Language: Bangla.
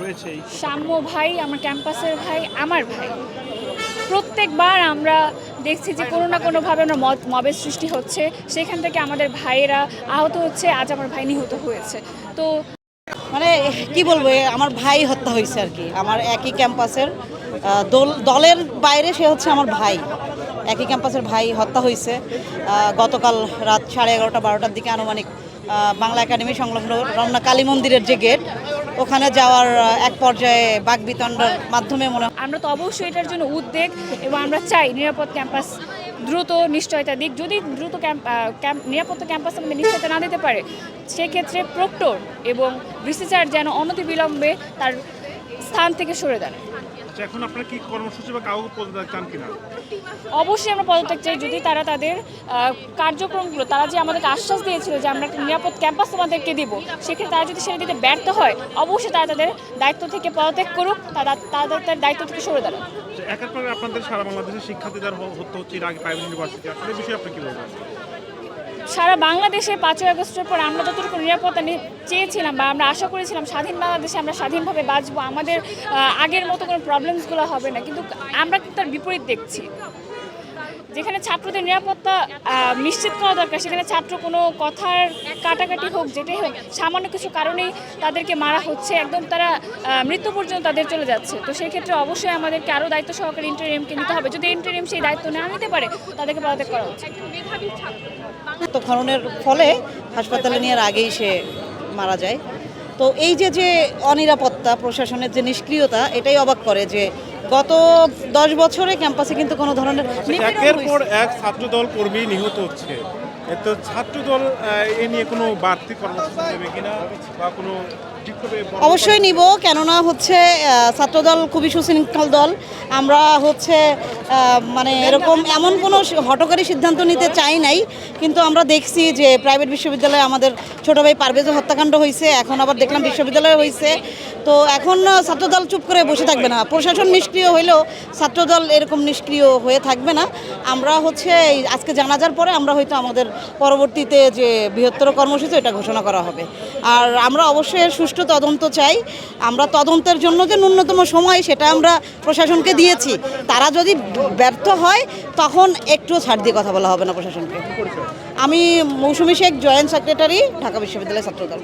রয়েছেই সাম্য ভাই আমার ক্যাম্পাসের ভাই আমার ভাই। প্রত্যেকবার আমরা দেখছি যে কোনো না কোনোভাবে আমরা মত মবের সৃষ্টি হচ্ছে। সেখান থেকে আমাদের ভাইয়েরা আহত হচ্ছে আজ আমার ভাই নিহত হয়েছে। তো মানে কি বলব এ আমার ভাই হত্যা হয়েছে আর কি। আমার একই ক্যাম্পাসের দলের বাইরে সে হচ্ছে আমার ভাই। একই ক্যাম্পাসের ভাই হত্যা হয়েছে। গতকাল রাত সাড়ে এগারোটা বারোটার দিকে আনুমানিক বাংলা একাডেমি সংলগ্ন রমনা কালী মন্দিরের যে গেট ওখানে যাওয়ার এক পর্যায়ে বাগবিতণ্ডার মাধ্যমে মনে হয়। আমরা তো অবশ্যই এটার জন্য উদ্বেগ এবং আমরা চাই নিরাপদ ক্যাম্পাস দ্রুত নিশ্চয়তা দিক। যদি দ্রুত নিরাপত্তা ক্যাম্পাস আমাদের নিশ্চয়তা না দিতে পারে, সেক্ষেত্রে প্রক্টর এবং রিসিচার যেন অনতি বিলম্বে তার স্থান থেকে সরে দাঁড়ায় আচ্ছা এখন আপনারা কি কর্মসূচি বা কাউকে পদত্যাগ চান কিনা? অবশ্যই আমরা পদত্যাগ চাই যদি তারা তাদের কার্যক্রমগুলো তারা যে আমাদেরকে আশ্বাস দিয়েছিল যে আমরা একটা নিরাপদ ক্যাম্পাস তোমাদেরকে দিব সেক্ষেত্রে তারা যদি সেটা দিতে ব্যর্থ হয় অবশ্যই তারা তাদের দায়িত্ব থেকে পদত্যাগ করুক তারা তাদের তাদের দায়িত্ব থেকে সরে দাঁড়াক। যে একের পর আপনাদের সারা বাংলাদেশের শিক্ষার্থীদের হত্যা হচ্ছে এর আগে প্রাইভেট ইউনিভার্সিটি আসলে বিষয়ে আপনি কি বলবেন? সারা বাংলাদেশে পাঁচই আগস্টের পর আমরা যতটুকু নিরাপত্তা চেয়েছিলাম বা আমরা আশা করেছিলাম স্বাধীন বাংলাদেশে আমরা স্বাধীনভাবে বাঁচবো, আমাদের আগের মতো কোনো প্রবলেমসগুলো হবে না। কিন্তু আমরা কিন্তু তার বিপরীত দেখছি। যেখানে ছাত্রদের নিরাপত্তা নিশ্চিত করা দরকার, সেখানে ছাত্র কোনো কথার কাটাকাটি হোক, যেটাই হোক, সামান্য কিছু কারণেই তাদেরকে মারা হচ্ছে, একদম তারা মৃত্যু পর্যন্ত তাদের চলে যাচ্ছে। তো সেই ক্ষেত্রে অবশ্যই আমাদেরকে আরও দায়িত্ব সহকারে ইন্টারিমকে নিতে হবে। যদি ইন্টারিম সেই দায়িত্ব না নিতে পারে, তাদেরকে পদত্যাগ করা উচিত খননের ফলে হাসপাতালে নেওয়ার আগেই সে মারা যায়। তো এই যে যে অনিরাপত্তা, প্রশাসনের যে নিষ্ক্রিয়তা, এটাই অবাক করে যে গত দশ বছরে ক্যাম্পাসে কিন্তু কোনো ধরনের একের পর এক ছাত্রদল কর্মী নিহত হচ্ছে। তো ছাত্রদল এ নিয়ে কোনো বাড়তি কর্মসূচি নেবে কিনা বা কোনো অবশ্যই নিব কেননা হচ্ছে ছাত্রদল খুবই সুশৃঙ্খল দল। আমরা হচ্ছে মানে এরকম এমন কোনো হটকারী সিদ্ধান্ত নিতে চাই নাই। কিন্তু আমরা দেখছি যে প্রাইভেট বিশ্ববিদ্যালয়ে আমাদের ছোট ভাই পারভেজের হত্যাকাণ্ড হয়েছে এখন আবার দেখলাম বিশ্ববিদ্যালয়ে হয়েছে। তো এখন ছাত্রদল চুপ করে বসে থাকবে না। প্রশাসন নিষ্ক্রিয় হইলেও ছাত্রদল এরকম নিষ্ক্রিয় হয়ে থাকবে না। আমরা হচ্ছে আজকে জানাজার পরে আমরা হয়তো আমাদের পরবর্তীতে যে বৃহত্তর কর্মসূচি এটা ঘোষণা করা হবে। আর আমরা অবশ্যই সুষ্ঠু তদন্ত চাই। আমরা তদন্তের জন্য যে ন্যূনতম সময়, সেটা আমরা প্রশাসনকে দিয়েছি। তারা যদি ব্যর্থ হয়, তখন একটু ছাড় দিয়ে কথা বলা হবে না প্রশাসনকে। আমি মৌসুমী শেখ, জয়েন্ট সেক্রেটারি, ঢাকা বিশ্ববিদ্যালয় ছাত্রদল।